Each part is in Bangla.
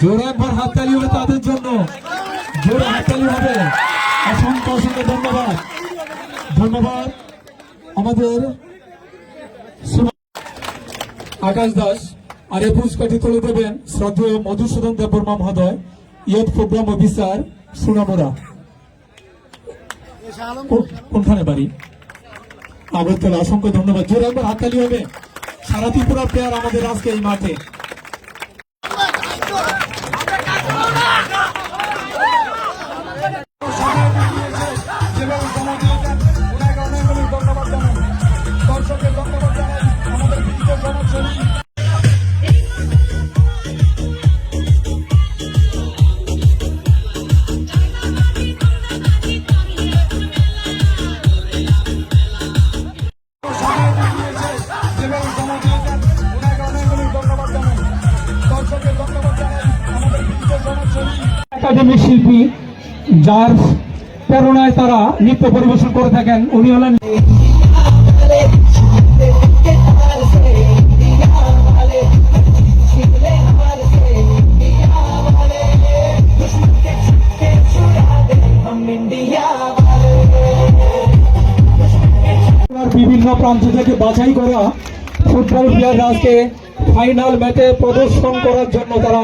জোরে একবার হাততালি হবে তাদের জন্য। জোরে হাততালি হবে অসংখ্য অসংখ্য ধন্যবাদ। ধন্যবাদ। আমাদের আকাশ দাস আর এই পুরস্কারটি তুলে দেবেন শ্রদ্ধেয় মধুসূদন দেববর্মা মহোদয়, ইয়ত প্রোগ্রাম অফিসার সুনামুরা। কোনখানে বাড়ি? আগরতলা। অসংখ্য ধন্যবাদ। জোরে একবার হাততালি হবে। সারা ত্রিপুরা প্লেয়ার আমাদের আজকে এই মাঠে। একাডেমিক শিল্পী যার প্রেরণায় তারা নৃত্য পরিবেশন করে থাকেন, উনি হলেন বিভিন্ন প্রান্ত থেকে বাছাই করা ফুটবল প্লেয়াররা আজকে ফাইনাল ম্যাচে প্রদর্শন করার জন্য তারা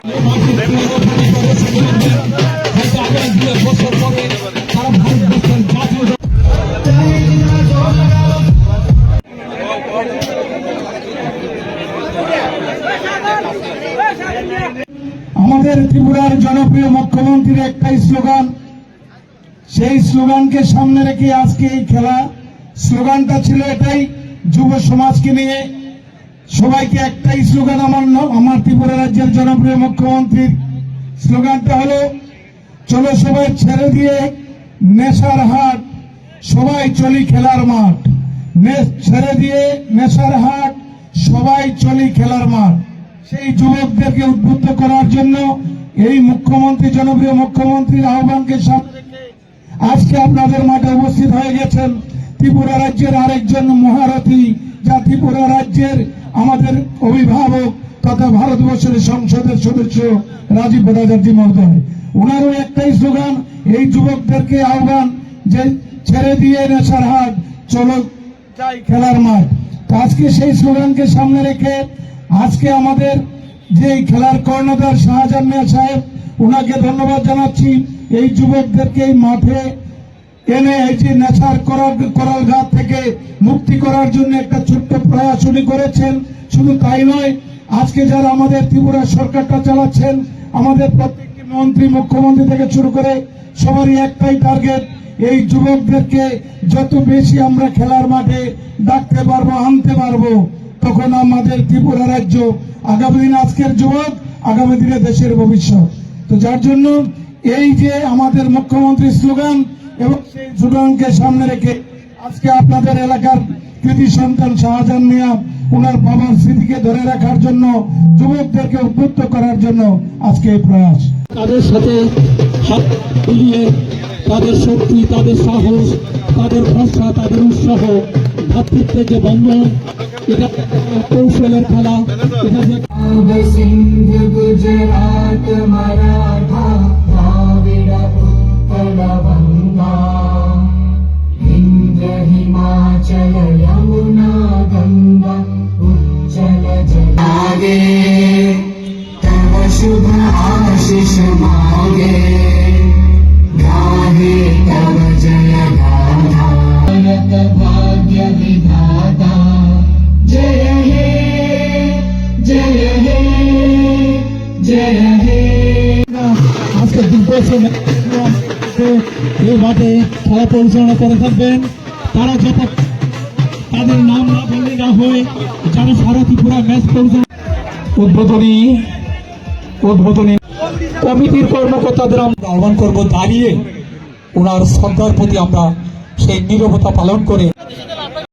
আমাদের ত্রিপুরার জনপ্রিয় মুখ্যমন্ত্রীর একটাই স্লোগান। সেই স্লোগানকে সামনে রেখে আজকে এই খেলা। স্লোগানটা ছিল এটাই, যুব সমাজকে নিয়ে সবাইকে একটাই স্লোগান, আমার আমার ত্রিপুরা রাজ্যের জনপ্রিয় মুখ্যমন্ত্রীর স্লোগানটা হলো, চলো সবাই ছেড়ে দিয়ে নেশার হাট, সবাই চলি খেলার মাঠ। ছেড়ে দিয়ে নেশার হাট, সবাই চলি খেলার মাঠ। সেই যুবকদেরকে উদ্বুদ্ধ করার জন্য এই মুখ্যমন্ত্রী, জনপ্রিয় মুখ্যমন্ত্রীর আহ্বানকে সামনে আজকে আপনাদের মাঠে উপস্থিত হয়ে গেছেন ত্রিপুরা রাজ্যের আরেকজন মহারথী, যা ত্রিপুরা রাজ্যের আমাদের অভিভাবক তথা ভারতবর্ষের সংসদের সদস্য রাজীব ভট্টাচার্য মহোদয়। ওনারও একটাই স্লোগান, এই যুবকদেরকে আহ্বান যে ছেড়ে দিয়ে নেশার হাট, চলো খেলার মাঠ। আজকে সেই স্লোগানকে সামনে রেখে আজকে আমাদের যে খেলার কর্ণধার শাহজাহান সাহেব, ওনাকে ধন্যবাদ জানাচ্ছি। এই যুবকদেরকে এই মাঠে এনে এই যে নেশার করার ঘাট থেকে মুক্তি করার জন্য একটা ছোট্ট প্রয়াস উনি করেছেন। শুধু তাই নয়, আজকে যারা আমাদের ত্রিপুরা সরকারটা চালাচ্ছেন, আমাদের প্রত্যেকটি মন্ত্রী, মুখ্যমন্ত্রী থেকে শুরু করে সবারই একটাই টার্গেট এই যুবকদেরকে যত বেশি আমরা খেলার মাঠে ডাকতে পারব, আনতে পারব, তখন আমাদের ত্রিপুরা রাজ্য আগামী দিন আজকের যুবক, আগামী দিনে দেশের ভবিষ্যৎ। তো যার জন্য এই যে আমাদের মুখ্যমন্ত্রীর স্লোগান এবং সেই স্লোগানকে সামনে রেখে আজকে আপনাদের এলাকার কৃতি সন্তান শাহজাহান মিয়া ওনার বাবার স্মৃতিকে ধরে রাখার জন্য যুবকদেরকে উদ্বুদ্ধ করার জন্য আজকে এই প্রয়াস। তাদের সাথে হাত মিলিয়ে তাদের শক্তি তাদের সাহস তাদের ভরসা তাদের উৎসাহ ভাতৃত্বের যে বন্ধন এটা কৌশলের খেলা এটা যে শুধু আশিস মাগে গাহে তব জয় গাধা ভাগ্য বিধাতা জয় হে জয় হে জয় হে আজকে দুপুর এই মাঠে খেলা পরিচালনা করে থাকবেন তারা যত তাদের নাম না বললে না হয় যারা সারা ত্রিপুরা ম্যাচ পরিচালনা উদ্বোধনী উদ্বোধনী কমিটির কর্মকর্তাদের আমরা আহ্বান করব দাঁড়িয়ে ওনার শ্রদ্ধার প্রতি আমরা সেই নিরবতা পালন করে